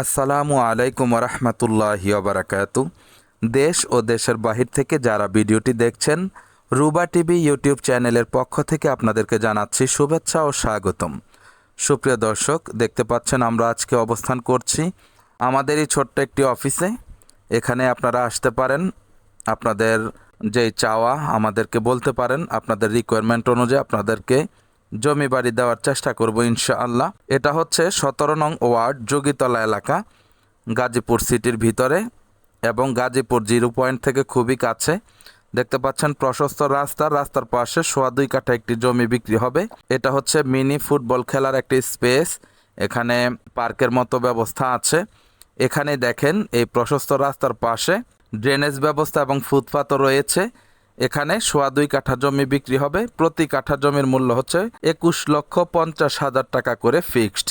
আসসালামু আলাইকুম রহমতুল্লাহি বারাকাতু দেশ ও দেশের বাহির থেকে যারা ভিডিওটি দেখছেন, রুবা টিভি ইউটিউব চ্যানেলের পক্ষ থেকে আপনাদেরকে জানাচ্ছি শুভেচ্ছা ও স্বাগতম। সুপ্রিয় দর্শক, দেখতে পাচ্ছেন আমরা আজকে অবস্থান করছি আমাদের এই ছোট্ট একটি অফিসে। এখানে আপনারা আসতে পারেন, আপনাদের যেই চাওয়া আমাদেরকে বলতে পারেন, আপনাদের রিকোয়ারমেন্ট অনুযায়ী আপনাদেরকে জমি বাড়ি দেওয়ার চেষ্টা করব ইনশাআল্লাহ। এটা হচ্ছে সতেরো নং ওয়ার্ড, যোগীতলা এলাকা, গাজীপুর সিটির ভিতরে এবং গাজীপুর জিরো পয়েন্ট থেকে খুবই কাছে। দেখতে পাচ্ছেন প্রশস্ত রাস্তা, রাস্তার পাশে সোয়া দুই কাঠা একটি জমি বিক্রি হবে। এটা হচ্ছে মিনি ফুটবল খেলার একটি স্পেস। এখানে পার্কের মতো ব্যবস্থা আছে। এখানে দেখেন এই প্রশস্ত রাস্তার পাশে ড্রেনেজ ব্যবস্থা এবং ফুটপাতও রয়েছে। এখানে সোয়া দুই কাঠা জমি বিক্রি হবে। প্রতি কাঠা জমির মূল্য হচ্ছে একুশ লক্ষ পঞ্চাশ হাজার টাকা করে ফিক্সড।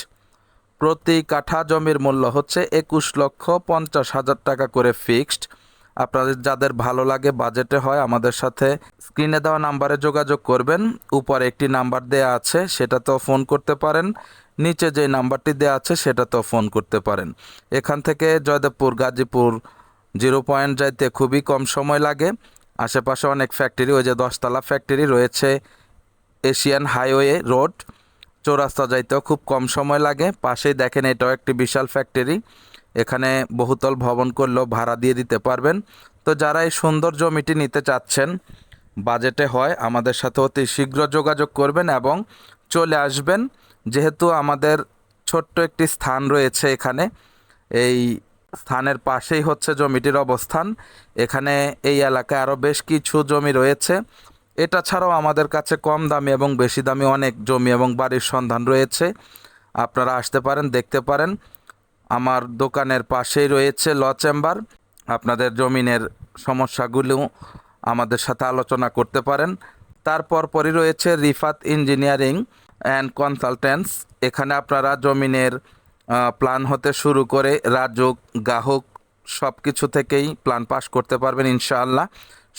প্রতি কাঠা জমির মূল্য হচ্ছে একুশ লক্ষ পঞ্চাশ হাজার টাকা করে ফিক্সড। আপনাদের যাদের ভালো লাগে, বাজেটে হয়, আমাদের সাথে স্ক্রিনে দেওয়া নাম্বারে যোগাযোগ করবেন। উপরে একটি নাম্বার দেয়া আছে সেটাতেও ফোন করতে পারেন। নিচে যে নাম্বারটি দেওয়া আছে সেটাতেও ফোন করতে পারেন। এখান থেকে জয়দেবপুর, গাজীপুর, জিরো পয়েন্ট যাইতে খুবই কম সময় লাগে। আশেপাশে অনেক ফ্যাক্টরি ওই যে দশতলা ফ্যাক্টরি রয়েছে এশিয়ান হাইওয়ে রোড চৌরাস্তা যাইতেও খুব কম সময় লাগে। পাশেই দেখেন এটাও একটি বিশাল ফ্যাক্টরি এখানে বহুতল ভবন করলেও ভাড়া দিয়ে দিতে পারবেন। তো যারা এই সুন্দর জমিটি নিতে চাচ্ছেন, বাজেটে হয়, আমাদের সাথে অতি শীঘ্র যোগাযোগ করবেন এবং চলে আসবেন। যেহেতু আমাদের ছোট্ট একটি স্থান রয়েছে এখানে, এই স্থানের পাশেই হচ্ছে জমিটির অবস্থান। এখানে এই এলাকায় আরও বেশ কিছু জমি রয়েছে। এটা ছাড়াও আমাদের কাছে কম দামি এবং বেশি দামি অনেক জমি এবং বাড়ির সন্ধান রয়েছে। আপনারা আসতে পারেন, দেখতে পারেন। আমার দোকানের পাশেই রয়েছে ল চেম্বার। আপনাদের জমিনের সমস্যাগুলো আমাদের সাথে আলোচনা করতে পারেন। তারপর পরই রয়েছে রিফাত ইঞ্জিনিয়ারিং অ্যান্ড কনসালটেন্টস। এখানে আপনারা জমিনের প্ল্যান হতে শুরু করে রাজক গ্রাহক সব কিছু থেকেই প্ল্যান পাস করতে পারবেন ইনশাআল্লাহ।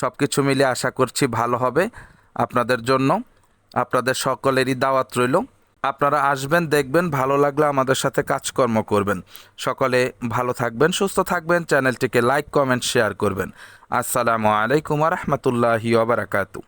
সব কিছু মিলে আশা করছি ভালো হবে আপনাদের জন্য। আপনাদের সকলেরই দাওয়াত রইল। আপনারা আসবেন, দেখবেন, ভালো লাগলে আমাদের সাথে কাজকর্ম করবেন। সকলে ভালো থাকবেন, সুস্থ থাকবেন, চ্যানেলটিকে লাইক কমেন্ট শেয়ার করবেন। আসসালামু আলাইকুম রহমতুল্লাহি ওবরাকাতু